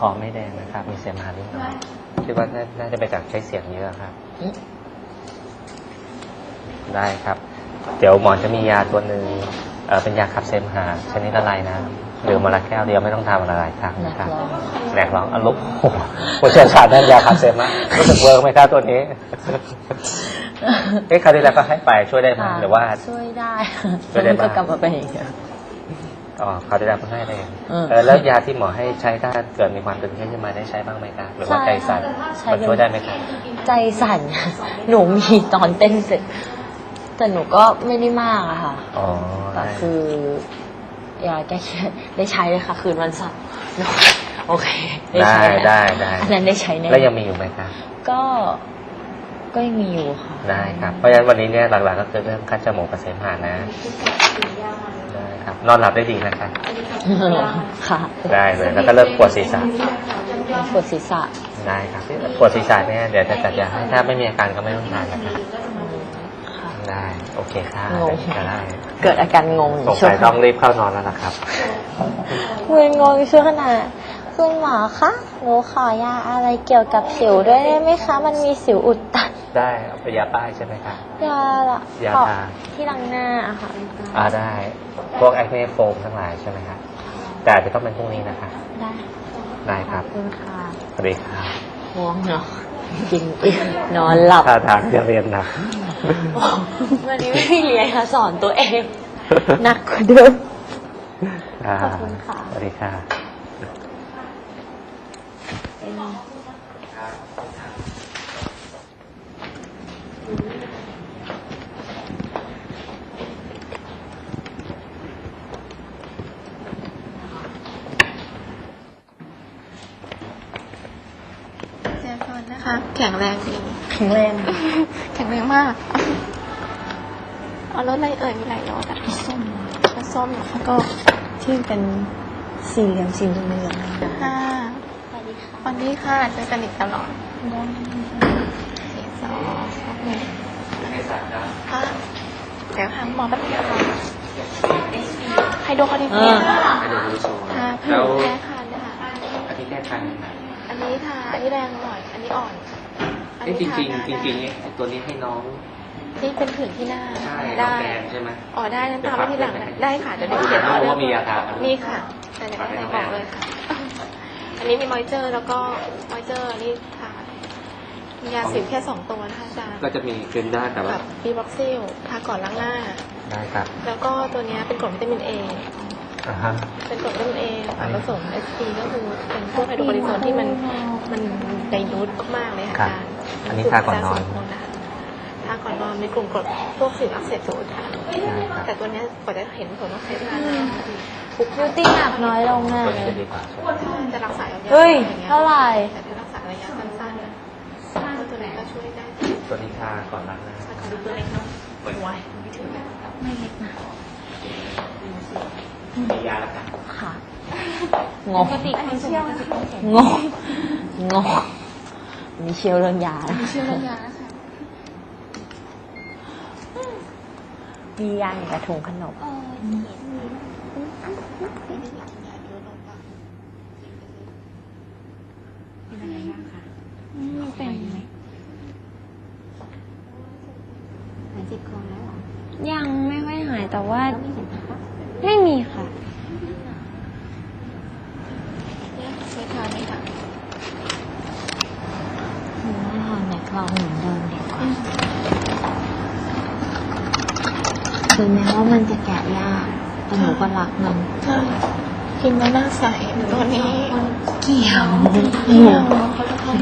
คอไม่แดงนะครับ มีเสมหะนิดหน่อยคิดว่าน่าน่าจะไปจากใช้เสียงเยอะครับ ได้ครับ เดี๋ยวหมอจะมียาตัวหนึ่งเอ่อเป็นยาขับเสมหะชนิดละลายน้ำดื่มมาละแก้วเดียวไม่ต้องทานมาละหลายครั้งนะครับแหลกร้องอารมณ์โอ้โหผู้เชี่ยวชาญด้านยาขับเสมหะรู้สึกเวิร์กไหมครับตัวนี้เอ๊ะคราวที่แล้วก็ให้ไปช่วยได้ไหมค่ะหรือว่าช่วยได้ช่วยได้บ้างก็กลับมาเป็นอีกอะ อ๋อคราวที่แล้วก็ให้เลยเออ เออแล้วยาที่หมอให้ใช้ถ้าเกิดมีความตึงเครียดขึ้นมาได้ใช้บ้างไหมครับหรือว่าใจสั่นใช่มันช่วยได้ไหมครับใจสั่น หนูมีตอนเต้นเสร็จ แต่หนูก็ไม่ได้มากอะค่ะ อ๋อแต่ได้คือยาแก้เครียดได้ใช้เลยค่ะ คืนวันเสาร์โอเคได้ใช้แล้วได้ได้อันนั้นได้ใช้แน่แล้วยังมีอยู่ไหมครับ ก็ก็ยังมีอยู่ค่ะ ได้ครับ เพราะฉะนั้นวันนี้เนี่ยหลักๆก็คือเรื่องคัดจมูกกับเสมหะนะได้ ครับ นอนหลับได้ดีนะครับค่ะได้เลย แล้วก็เริ่มปวดศีรษะ ปวดศีรษะ ได้ครับปวดศีรษะเนี่ยเดี๋ยวจะจัดยาให้ถ้าไม่มีอาการก็ไม่ต้องทานนะครับค่ะได้ โอเคค่ะงงจะได้ เกิดอาการงงสงสัยต้องรีบเข้านอนแล้วล่ะครับเงินงงช่วงขนาดคุณหมอคะ หนูขอยาอะไรเกี่ยวกับสิวด้วยได้ไหมคะ มันมีสิวอุดตัน ได้เอาไปยาป้ายใช่ไหมครับยาละยาทาที่ล้างหน้าอะค่ะอ่าได้ พวกแอคเนโฟมทั้งหลายใช่ไหมครับแต่อาจจะต้องเป็นพรุ่งนี้นะคะ ได้ได้ครับขอบคุณค่ะสวัสดีครับง่วงเนาะกินอิ่มนอนหลับ ท่าทางจะเรียนหนัก วันนี้ไม่มีเรียนค่ะสอนตัวเองหนักกว่าเดิมาขอบคุณค่ะสวัสดีค่ะเจฟนนะคะ แข็งแรงดีแข็งแรงแข็งแรงมาก เอารถอะไรเอ่ยมีหลายรถอะส้มรถส้มเหรอแล้วก็ที่เป็นสี่เหลี่ยมสี่เหลี่ยมเหลืองค่ะวันนี้ค่ะเจอกันอีกตลอดสี่สองหนึ่งค่ะเดี๋ยวหาหมอแป๊บเดียวค่ะไฮโดรคอร์ดิเฟียค่ะเพื่อแพ้คันนะคะอาทิตย์แรกทานไหมอันนี้ค่ะอันนี้แรงหน่อย อันนี้อ่อนอันเอ้ยนี้จริงทาจริงจริงๆเนี่ยไอ้ตัวนี้ให้น้องนี่เป็นผื่นที่หน้าใช่น้องได้ แดงใช่ไหม อ๋อได้นั้นตามมาที่หลังนะได้ค่ะเดี๋ยวเดี๋ยวเขียนรู้ออเดอว่าร์มีอาการอะไรมีค่ะแต่เดี๋ยวไหนบอกเลยค่ะ อันนี้มีมอยเจอร์แล้วก็มอยเจอร์นี่ทามียาสิวแค่สองตัวนะคะอาจารย์ก็จะมีเกนด้าแต่ว่ากับบีบ็อกซิลทาก่อนล้างหน้า ได้ครับ แล้วก็ตัวเนี้ยเป็นกรดวิตามินเออ่าฮะ เป็นกรดวิตามินเอผสมเอสพีก็คือเป็นพวกไฮโดรคอร์ติซอนที่มันมันไดนูตมากๆเลยค่ะครับอาจารย์อันนี้ทาก่อนนอนทาก่อนนอนในกลุ่มกรดพวกสิวอักเสบสิวอุดตันได้ครับแต่ตัวเนี้ยกว่าจะเห็นผลต้องใช้เวลานานทุกบิวตี้หนักน้อยลงแน่ตัวเลนี้ยจะดีกว่าใช่ไหมจะรักษายาวๆเฮ้ยอะงี้เท่าไหร่แต่ถ้ารักษาระยะสั้นๆนะก็ตัวนี้ก็ช่วยได้ตัวนี้ทาก่อนล้างหน้าถ้าขอดูตัวเล็กเนาะไว้ไม่ถึงนะไม่เล็กนะ มียาแล้วกันค่ะงงปกติคนเชี่ยวนะคะงงงงมีเชี่ยวเรื่องยานะเชี่ยวระยะนะคะมียาอย่างกระถุงขนมเป็นไหมยังไม่ค่อยหายแต่ว่า ไม่มีค่ะ เคยทานไหมคะหนูว่าหาแม็กลองเหมือนเดิมดีกว่าคือแม้ว่ามันจะแกะยากแต่หนูก็รักมันใช่กินแล้วหน้าใสตัวนี้เกี่ยวเกี่ยว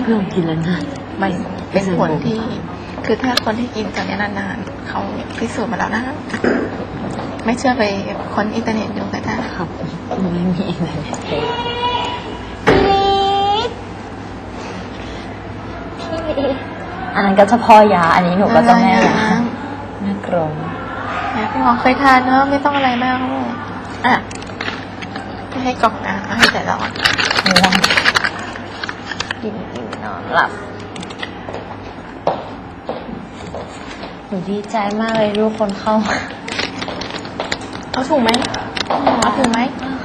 เพื่อนกินแล้วนะมันเป็นผลที่ คือถ้าคนที่กินตัวนี้นานๆเขาพิสูจน์มาแล้วนะ ไม่เชื่อไปค้นอินเทอร์เน็ตดูก็ได้ครับไม่มีอินเทอร์เน็ตเลยอันนั้นก็เฉพาะยา อันนี้หนูก็จะแม่ยาแม่กรงแม่พี่หมอเคยทานเนอะไม่ต้องอะไรมากครับผมอะไม่ให้กล่องนะเอาให้แต่หลอดง่วงกินกินนอนหลับหนูดีใจมากเลยลูกคนเข้ามา เอาถุงไหมเอาถุงไหม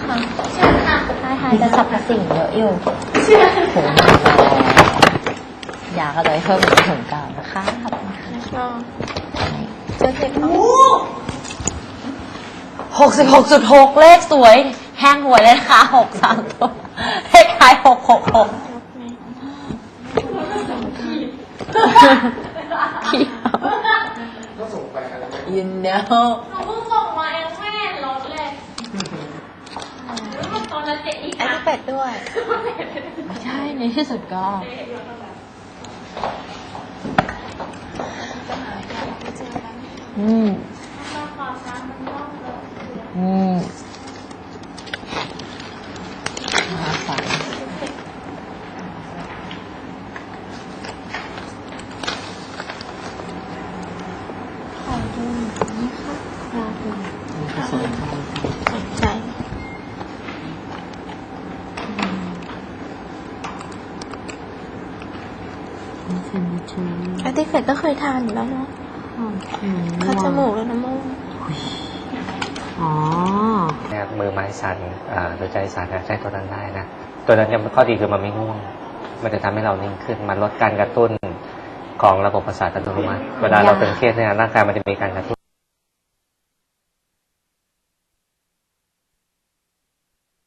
ค่ะใช่ค่ะท้ายๆจะสับกระสิ่งเยอะอยู่โหยาก็เลยเพิ่มเป็นถึงเก่านะคะขอบคุณค่ะก็เจอเห็ดของหกสิบหกจุดหกเลขสวย แห้งหวยเลยนะคะหกสามตัวเลขท้ายหกหกหกพี่ยินเดียว หนูเพิ่งส่งมาเองไม่เห็นรถเลยตอนนั้น เจ๊อีกอันนี้เป็ดด้วยใช่ในที่สุดก็ อืม อืมมาใส่ใอันที่เป็ดก็เคยทานอยู่แล้วเนาะคัดจมูกแล้วน้ำมูกอ๋อเนี่ยมือไม้สั่นอ่าหรือใจสั่นนะใช้ตัวนั้นได้นะ ตัวนั้นจะข้อดีคือมันไม่ง่วง มันจะทำให้เรานิ่งขึ้น มันลดการกระตุ้นของระบบประสาทอัตโนมัติ เวลาเราตึงเครียดเนี่ยร่างกายมันจะมีการกระตุ้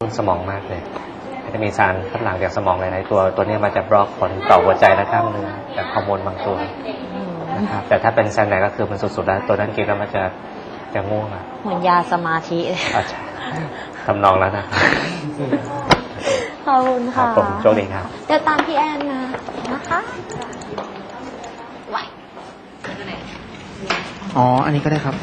นสมองมากเลยมัน จะมีสารคัดหลั่งจากสมองหลายๆตัว ตัวเนี้มันจะบล็อกผลต่อหัวใจและกล้ามเนื้อจากฮอร์โมนบางตัวนะครับ แต่ถ้าเป็นแซนไหนก็คือมันสุดๆแล้ว ตัวนั้นกินแล้วมันจะจะง่วงอะเหมือนยาสมาธิเลยอาจจะทำนองแล้วนะขอบคุณครัค่ะบผมโชคดีครับเดี๋ยวตามพี่แอนมานะคะอ๋อ อันนี้ก็ได้ครับ